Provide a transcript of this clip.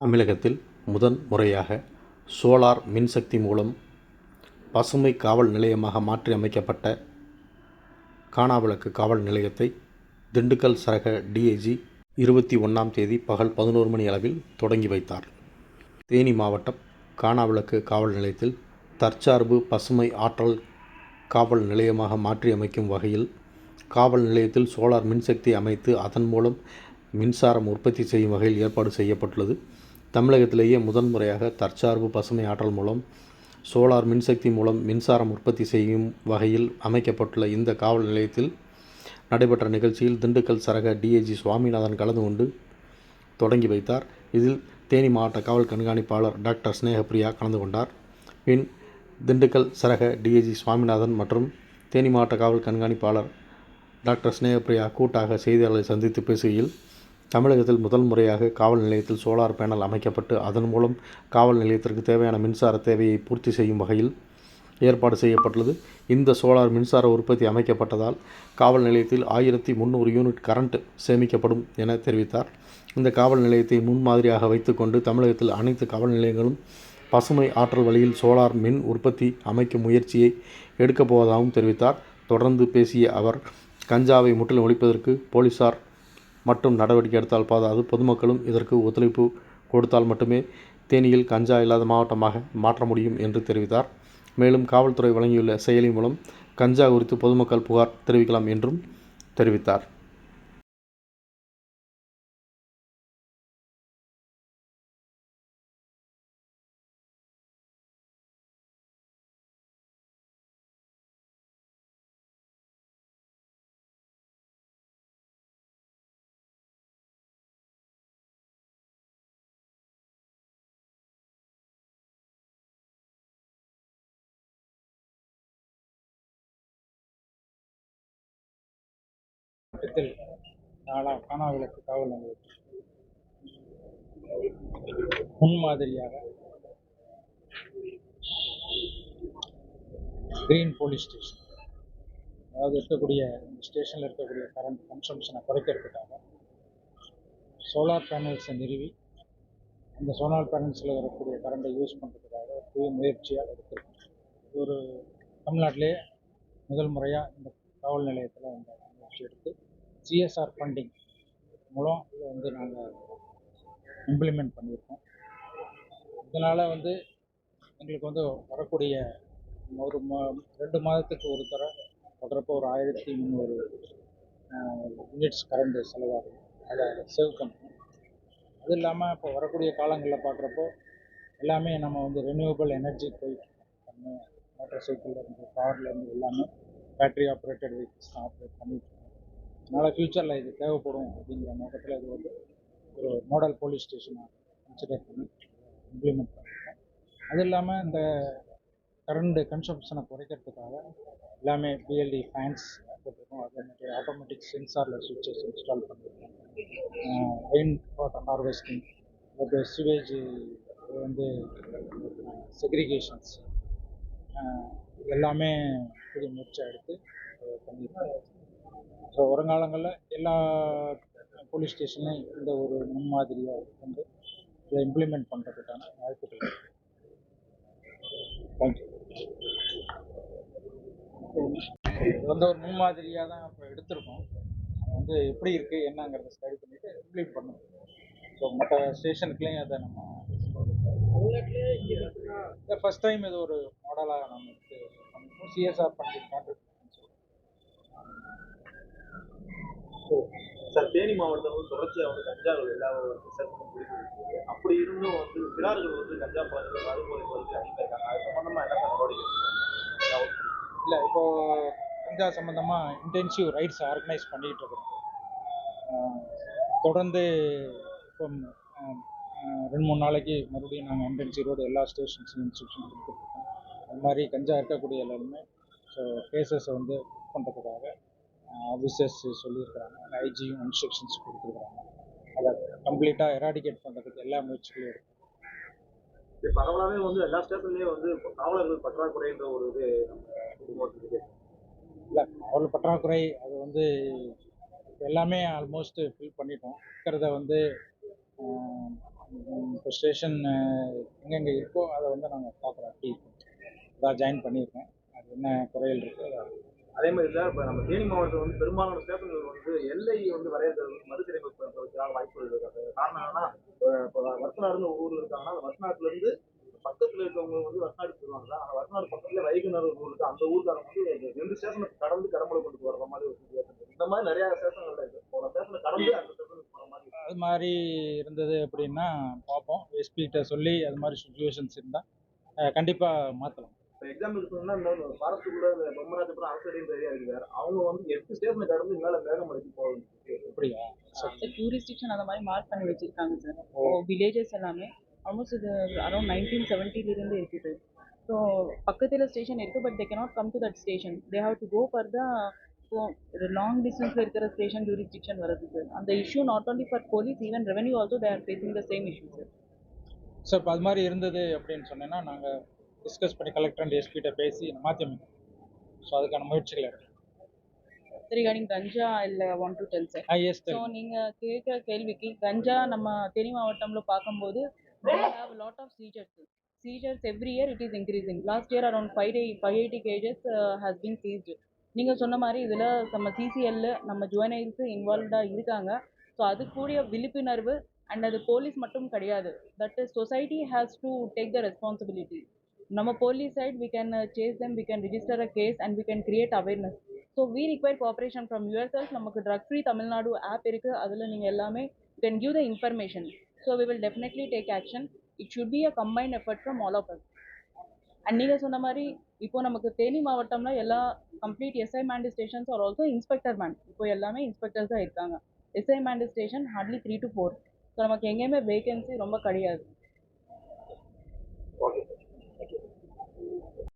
தமிழகத்தில் முதன் முறையாக சோலார் மின்சக்தி மூலம் பசுமை காவல் நிலையமாக மாற்றி அமைக்கப்பட்ட கானாவிளக்கு காவல் நிலையத்தை திண்டுக்கல் சரக டிஐஜி இருபத்தி ஒன்றாம் தேதி பகல் பதினோரு மணி அளவில் தொடங்கி வைத்தார். தேனி மாவட்டம் காணாவிளக்கு காவல் நிலையத்தில் தற்சார்பு பசுமை ஆற்றல் காவல் நிலையமாக மாற்றி அமைக்கும் வகையில் காவல் நிலையத்தில் சோலார் மின்சக்தி அமைத்து அதன் மூலம் மின்சாரம் உற்பத்தி செய்யும் வகையில் ஏற்பாடு செய்யப்பட்டுள்ளது. தமிழகத்திலேயே முதன் முறையாக தற்சார்பு பசுமை ஆற்றல் மூலம் சோலார் மின்சக்தி மூலம் மின்சாரம் உற்பத்தி செய்யும் வகையில் அமைக்கப்பட்டுள்ள இந்த காவல் நிலையத்தில் நடைபெற்ற நிகழ்ச்சியில் திண்டுக்கல் சரக டிஏஜி சுவாமிநாதன் கலந்து கொண்டு தொடங்கி வைத்தார். இதில் தேனி மாவட்ட காவல் கண்காணிப்பாளர் டாக்டர் ஸ்னேகப்பிரியா கலந்து கொண்டார். பின் திண்டுக்கல் சரக டிஏஜி சுவாமிநாதன் மற்றும் தேனி மாவட்ட காவல் கண்காணிப்பாளர் டாக்டர் ஸ்னேகப்பிரியா கூட்டாக செய்தியாளர்களை சந்தித்து பேசுகையில் தமிழகத்தில் முதல் முறையாக காவல் நிலையத்தில் சோலார் பேனல் அமைக்கப்பட்டு அதன் மூலம் காவல் நிலையத்திற்கு தேவையான மின்சார தேவையை பூர்த்தி செய்யும் வகையில் ஏற்பாடு செய்யப்பட்டுள்ளது. இந்த சோலார் மின்சார உற்பத்தி அமைக்கப்பட்டதால் காவல் நிலையத்தில் ஆயிரத்தி முந்நூறு யூனிட் கரண்ட் சேமிக்கப்படும் என தெரிவித்தார். இந்த காவல் நிலையத்தை முன்மாதிரியாக வைத்துக்கொண்டு தமிழகத்தில் அனைத்து காவல் நிலையங்களும் பசுமை ஆற்றல் வழியில் சோலார் மின் உற்பத்தி அமைக்கும் முயற்சியை எடுக்கப் போவதாகவும் தெரிவித்தார். தொடர்ந்து பேசிய அவர் கஞ்சாவை முற்றிலும் ஒழிப்பதற்கு போலீசார் மட்டும் நடவடிக்கை எடுத்தால் போதாது. பொதுமக்களும் இதற்கு ஒத்துழைப்பு கொடுத்தால் மட்டுமே தேனியில் கஞ்சா இல்லாத மாவட்டமாக மாற்ற முடியும் என்று தெரிவித்தார். மேலும் காவல்துறை வழங்கியுள்ள செயலி மூலம் கஞ்சா குறித்து பொதுமக்கள் புகார் தெரிவிக்கலாம் என்றும் தெரிவித்தார். திட்டத்தில் நாளா காணாவிளக்கு காவல் நிலையத்தில். முன்மாதிரியாக கிரீன் போலீஸ் ஸ்டேஷன் அதாவது இருக்கக்கூடிய இந்த ஸ்டேஷனில் இருக்கக்கூடிய கரண்ட் கன்சம்ஷனை குறைக்கிறதுக்காக சோலார் பேனல்ஸை நிறுவி அந்த சோலார் பேனல்ஸில் வரக்கூடிய கரண்ட்டை யூஸ் பண்ணுறதுக்காக ஒரு புதிய முயற்சியாக எடுத்திருக்கோம். ஒரு தமிழ்நாட்டிலேயே முதல் முறையாக இந்த காவல் நிலையத்தில் வந்தாங்க சிஎஸ்ஆர் ஃபண்டிங் மூலம் இதை வந்து நாங்கள் இம்ப்ளிமெண்ட் பண்ணியிருக்கோம். இதனால் வந்து எங்களுக்கு வந்து வரக்கூடிய ஒரு மா ரெண்டு மாதத்துக்கு ஒரு தர வர்றப்போ ஒரு ஆயிரத்தி முந்நூறு யூனிட்ஸ் கரண்ட் செலவாகும். அதை சேவ் பண்ணும் அது இல்லாமல் இப்போ வரக்கூடிய காலங்களில் பார்க்குறப்போ எல்லாமே நம்ம வந்து ரெனியூவபிள் எனர்ஜி போயிட்டு நம்ம மோட்டார் சைக்கிள்லேருந்து கார்லேருந்து எல்லாமே பேட்டரி ஆப்ரேட்டட் வெஹிக்கிள்ஸ் ஆப்ரேட் பண்ணிட்டு அதனால் ஃப்யூச்சரில் இது தேவைப்படும் அப்படிங்கிற நோக்கத்தில் இது வந்து ஒரு மாடல் போலீஸ் ஸ்டேஷனாக கன்சிடர் பண்ணி இம்ப்ளிமெண்ட் பண்ணியிருக்கோம் அது இல்லாமல் இந்த கரண்ட் கன்சம்ஷனை குறைக்கிறதுக்காக எல்லாமே பிஎல்டி ஃபேன்ஸ் போட்டிருக்கோம். அதே மாதிரி ஆட்டோமேட்டிக் சென்சாரில் சுவிட்சஸ் இன்ஸ்டால் பண்ணியிருக்கோம் ரெயின் வாட்டர் ஹார்வெஸ்டிங் அது சிவேஜ் வந்து செக்ரிகேஷன்ஸ் எல்லாமே புது முயற்சியாக எடுத்து பண்ணியிருக்கோம் ஸோ வருங்காலங்களில் எல்லா போலீஸ் ஸ்டேஷன்லையும் இந்த ஒரு முன்மாதிரியாக வந்து இதை இம்ப்ளிமெண்ட் பண்ணுறதுக்கான வாய்ப்புகள் இருக்குது தேங்க்யூ இது வந்து ஒரு முன்மாதிரியாக தான் இப்போ எடுத்திருக்கோம். அது வந்து எப்படி இருக்குது என்னங்கிறத ஸ்டடி பண்ணிவிட்டு இம்ப்ளிமெண்ட் பண்ணுவோம் ஸோ மற்ற ஸ்டேஷனுக்குலேயும் அதை நம்ம ஃபர்ஸ்ட் டைம் இது ஒரு மாடலாக நம்ம எடுத்து பண்ணிருக்கோம் சிஎஸ்ஆர் பண்ணிருக்கோம் சார் தேனி மாவட்டம் வந்து தொடர்ச்சியாக வந்து கஞ்சாவில் எல்லா விசாரணையும் பிடிக்கிறது அப்படி இருந்தும் வந்து சிறார்கள் வந்து கஞ்சா பழக்கத்தை மறுபோதை பகுதிக்கு அனுப்பியிருக்காங்க அது சம்பந்தமா என்ன நடவடிக்கை இல்லை இப்போ கஞ்சா சம்மந்தமாக இன்டென்சிவ் ரைட்ஸ் ஆர்கனைஸ் பண்ணிகிட்டு இருக்கிறோம். தொடர்ந்து இப்போ ரெண்டு மூணு நாளைக்கு மறுபடியும் நாங்கள் இன்டென்சிவ் ரோடு எல்லா ஸ்டேஷன்ஸும் இன்ஸ்ட்ரக்ஷன் கொடுத்துருக்கோம் அது மாதிரி கஞ்சா இருக்கக்கூடிய எல்லாருமே ஸோ கேசஸை வந்து பண்ணுறதுக்காக ஆஃபீஸர்ஸ் சொல்லியிருக்கிறாங்க ஐஜியும் இன்ஸ்ட்ரக்ஷன்ஸ் கொடுத்துருக்குறாங்க. அதை கம்ப்ளீட்டாக எராடிகேட் பண்ணுறதுக்கு எல்லா முயற்சிகளும் இது பரவலாகவே வந்து எல்லா ஸ்டேஷன்லேயும் வந்து காவலர்கள் பற்றாக்குறைன்ற ஒரு இது நம்ம இல்லை காவல் பற்றாக்குறை அது வந்து எல்லாமே ஆல்மோஸ்ட் ஃபில் பண்ணிட்டோம். இருக்கிறத வந்து இப்போ ஸ்டேஷன் எங்கெங்கே இருக்கோ அதை வந்து நாங்கள் பார்க்குறோம். அப்படி அதான் ஜாயின் பண்ணியிருக்கேன். அது என்ன குறைகள் இருக்கோ அதை அதே மாதிரி சார் இப்போ நம்ம தேனி மாவட்டம் வந்து பெரும்பாலான ஸ்டேஷன்கள் வந்து எல்லை வந்து வரையறது வந்து மறுசீரமைப்பு வாய்ப்புகள் இருக்காது காரணம் என்னன்னா இப்போ வர்த்தநாடுன்னு ஒரு இருக்காங்கன்னா அந்த வர்த்தநாட்டுல பக்கத்தில் இருக்கவங்க வந்து வர்த்தநாடு போயிருவாங்க அந்த வர்த்தநாடு பக்கத்துல வைகுனர் ஊர் இருக்கு. அந்த ஊருக்காரங்க வந்து ரெண்டு ஸ்டேஷனை கடந்து கடம்பளை கொண்டு போகிற மாதிரி ஒரு இந்த மாதிரி நிறைய ஸ்டேஷன்கள் இருக்குது போன ஸ்டேஷனை கடந்து அந்த ஸ்டேஷனுக்கு போகிற மாதிரி அது மாதிரி இருந்தது அப்படின்னா பார்ப்போம். எஸ்பிகிட்ட சொல்லி அது மாதிரி சுச்சுவேஷன்ஸ் இருந்தால் கண்டிப்பாக மாற்றலாம் எக்ஸாம்பிள் சொன்னா இந்த ஃபாரஸ்ட்டுக்குள்ள இந்த பொம்மராஜபுரம் அரசடின்ற ஏரியா இருக்கு சார் அவங்க வந்து எட்டு ஸ்டேஷனை கடந்து மேல வேகமலைக்கு போகுது. அப்படியா? ஜூரிஸ்டிக்ஷன் அந்த மாதிரி மார்க் பண்ணி வச்சிருக்காங்க சார் வில்லேஜஸ் எல்லாமே ஆல்மோஸ்ட் இது அரௌண்ட் நைன்டீன் செவன்ட்டிலிருந்து இருக்குது ஸோ பக்கத்தில் ஸ்டேஷன் இருக்குது but they cannot come to that station they have to go for the so long டிஸ்டன்ஸில் இருக்கிற ஸ்டேஷன் ஜூரிஸ்டிக்ஷன் வருது சார் அந்த issue not only for police even revenue also they are facing the same issue sir so இப்போ அது மாதிரி இருந்தது அப்படின்னு சொன்னேன்னா நாங்கள் டிஸ்கஸ் பண்ணி கலெக்டர் அண்ட் எஸ்பிகிட்ட பேசி மாற்றி அமைக்கணும் ஸோ அதுக்கான முயற்சிகள் எடுக்கணும் ரிகார்டிங் கஞ்சா இல்லை one to ten sir so நீங்கள் கேட்குற கேள்விக்கு கஞ்சா நம்ம தேனி மாவட்டம்ல பார்க்கும்போது lot of seizures seizures every year it is increasing. Last year around five day five eighty kgs has been seized. நீங்கள் சொன்ன மாதிரி இதில் நம்ம சிசிஎல் நம்ம ஜுவனைல்ஸு இன்வால்வ்டாக இருக்காங்க. ஸோ அது கூடிய விழிப்புணர்வு அண்ட் அது போலீஸ் மட்டும் கிடையாது. That is society has to take the responsibility நம்ம police side we can chase them we can register a case and we can create awareness so we require cooperation from yourself நமக்கு drug free Tamil Nadu app இருக்குது அதில் நீங்கள் எல்லாமே can give the information so we will definitely take action it should be a combined effort from all of us and நீங்கள் சொன்ன மாதிரி இப்போ நமக்கு தேனி மாவட்டம்ல எல்லா complete SI manned stations are also inspector man இப்போ எல்லாமே இன்ஸ்பெக்டர்ஸ் தான் இருக்காங்க. SI manned station hardly three to four so நமக்கு எங்கேயுமே வேகன்சி ரொம்ப கிடையாது.